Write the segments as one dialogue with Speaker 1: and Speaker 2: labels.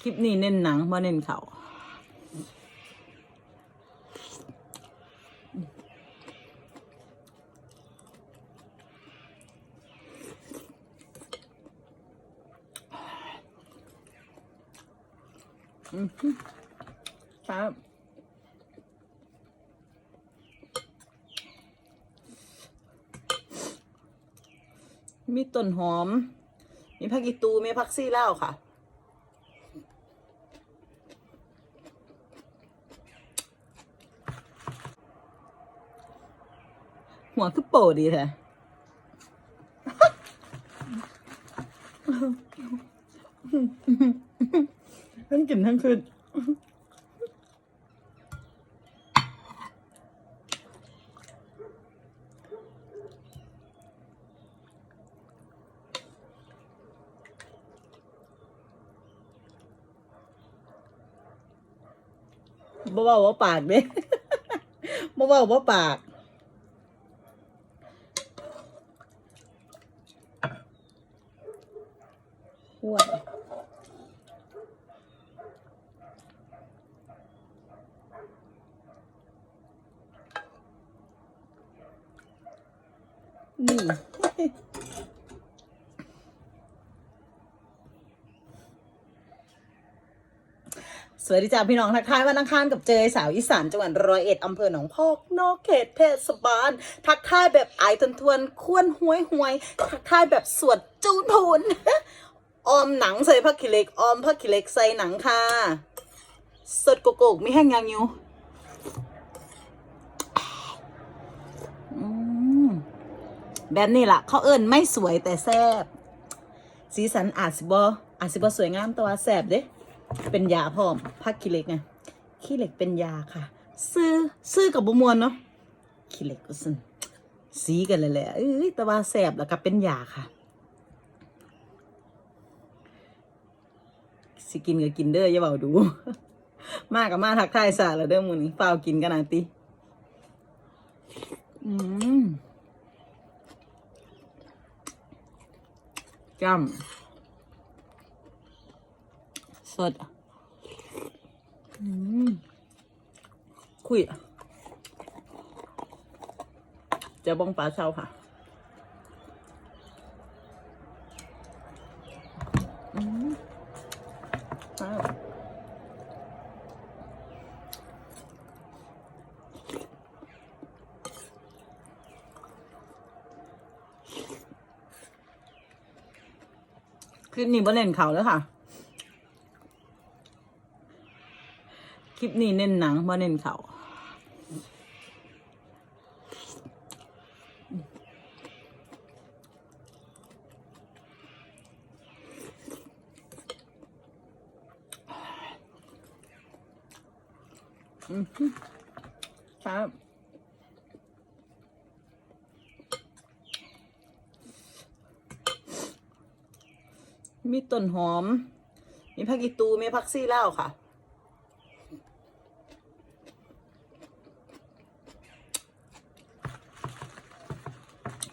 Speaker 1: คลิปนี้เน้นหนังบ่เน้นเขาครับมีต้นหอม มีผักอีตู มีผักซี่เล่าค่ะ หัวคือโปดีแท้ทั้งกินทั้งคืนบ่เว้าว่าปากเด้บ่เว้าว่าปาก หวดนี่ สวัสดีจ้าพี่น้องทักทายวันอังคารกับเจยสาวอีสานจังหวัดร้อยเอ็ดอำเภอหนองพอกนอกเขตเทศบาลทักทายแบบไอทนทวนควนห้วยห้วยทักทายแบบสวดจูนพูน ออมหนังใส่ผักขี้เหล็กออมผักขี้เหล็กใส่หนังค่ะสดโกโกกมีแห้งยังอยู่แบบนี้ล่ะ เขาเอิ้นไม่สวยแต่แซ่บสีสันอาจสิบออาจสิบอสวยงามแต่ว่าแซบเด้ เป็นยาพร้อมพักขี้เหล็กไงขี้เหล็กเป็นยาค่ะ ซื้อซื้อกับบุมวนเนาะขี้เหล็กก็ซึ่งสีกันเลยแหละเอ้ยแต่ว่าแสบแล้วก็เป็นยาค่ะ สิกินก็กินเด้ออย่าเบาดู มากกับมาทักทายสาแล้วเด้อมูนี่เปล่ากินกันนาติอืมจ้ำสดอืมคุยจะบ้องปลาเช่าค่ะอืม ลิปนี้บ่เล่นเขาแล้วค่ะ คลิปนี้เน้นหนังบ่เน้นเขาอืมครับ มีต้นหอม มีผักอีตู มีผักซี่เล่าค่ะ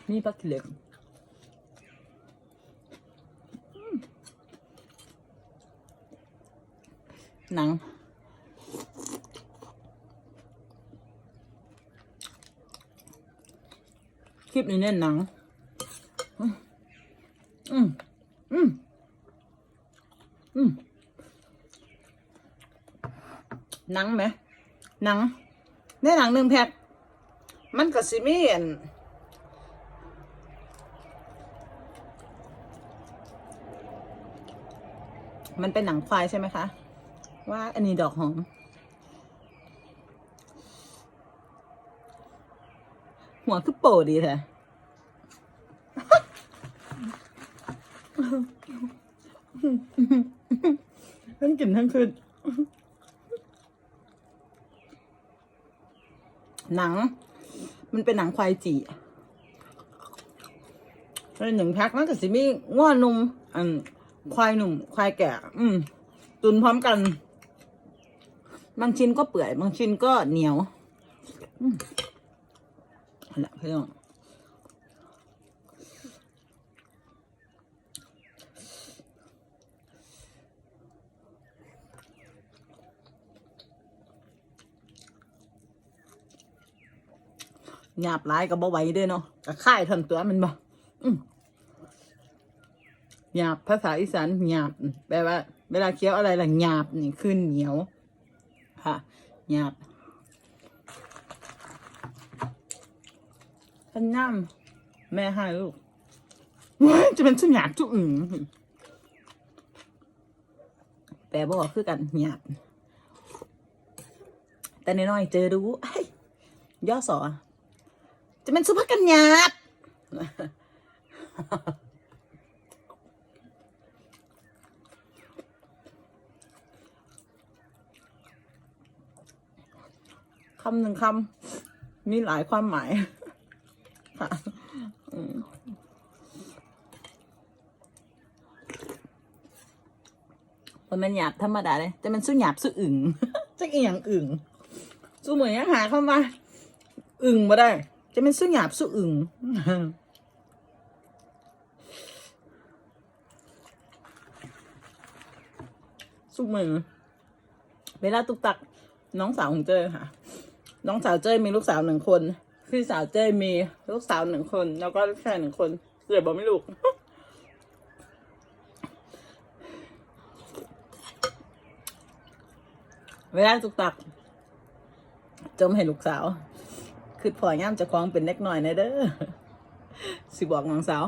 Speaker 1: นี่ผักเหล็กอืมหนังคลิปนี้เน้นหนัง อืม อืม อืมหนังไหมหนังในหนังหนึ่งแพ็คมันก็สิมีอันมันเป็นหนังควายใช่ไหมคะ ว่าอันนี้ดอกหอม หัวคือโปดีแท้ ทั้งกินทั้งคืนหนัง มันเป็นหนังควายจีในหนึ่งแพ็คมันก็สิมีง้อนุ่มอันควายหนุ่ม ควายแก่ อืม ตุนพร้อมกัน บางชิ้นก็เปื่อย บางชิ้นก็เหนียว อืมนั่นแหละพี่น้อง หยาบร้ายก็บ่ไหวเด้อเนาะก็ค่ายทนตัวมันบ่หยาบภาษาอีสานหยาบแปลว่า เวลาเคี้ยวอะไรล่ะหยาบนี่คือเหนียว ค่ะหยาบขันน้ำแม่ให้ลูกจะเป็นสัญญาบทุกอื่นแปลบอกคือกันหยาบแต่น้อยๆเจอรู้ยย่อสอ จะเป็นสุภกันหยาบคำหนึ่งคำมีหลายความหมายค่ะอืมมันเป็นหยาบธรรมดาเลยแต่มันสู้หยาบสู้อึ่งจะอีหยังอึ่งสู้เหมือนยังหาเข้ามาอึ่งมาได้ จะเป็นสู้หยาบสู้อึ่งสู้มือ เวลาตุกตัก น้องสาวของเจ้ยค่ะ น้องสาวเจ้ยมีลูกสาวหนึ่งคนพี่สาวเจ้ยมีลูกสาวหนึ่งคน แล้วก็ลูกชายหนึ่งคนเกิดบอกไม่ลูกเวลาตุกตักจมให้ลูกสาว คือพอย่ามจะคล้องเป็นเล็กหน่อยนะเด้อสิบอกน้องสาว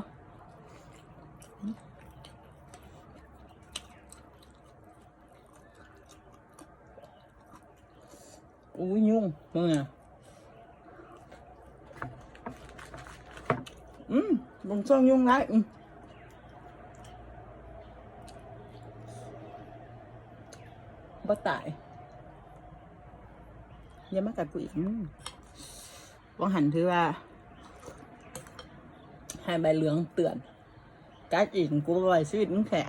Speaker 1: อุ้ยยุ่งมึงอะอืมมึงช่องยุ่งไรอืมบ่ตายยังมากัดกูอีกอืม ว่างหันถือว่าให้ใบเหลืองเตือนกัดอีกกูบ่ไหวชีวิตมึงแค่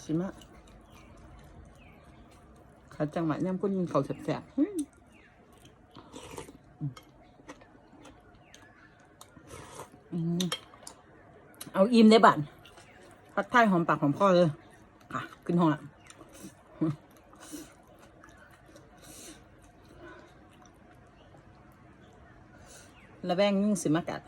Speaker 1: ชิมะขาจังหวะย่ำก้นยิงเขาแสบๆเอาอิ่มได้บั่นพัดไทยหอมปากหอมคอเลย ค่ะ ขึ้นห้องละ ระแวงยุ่งสิมากัด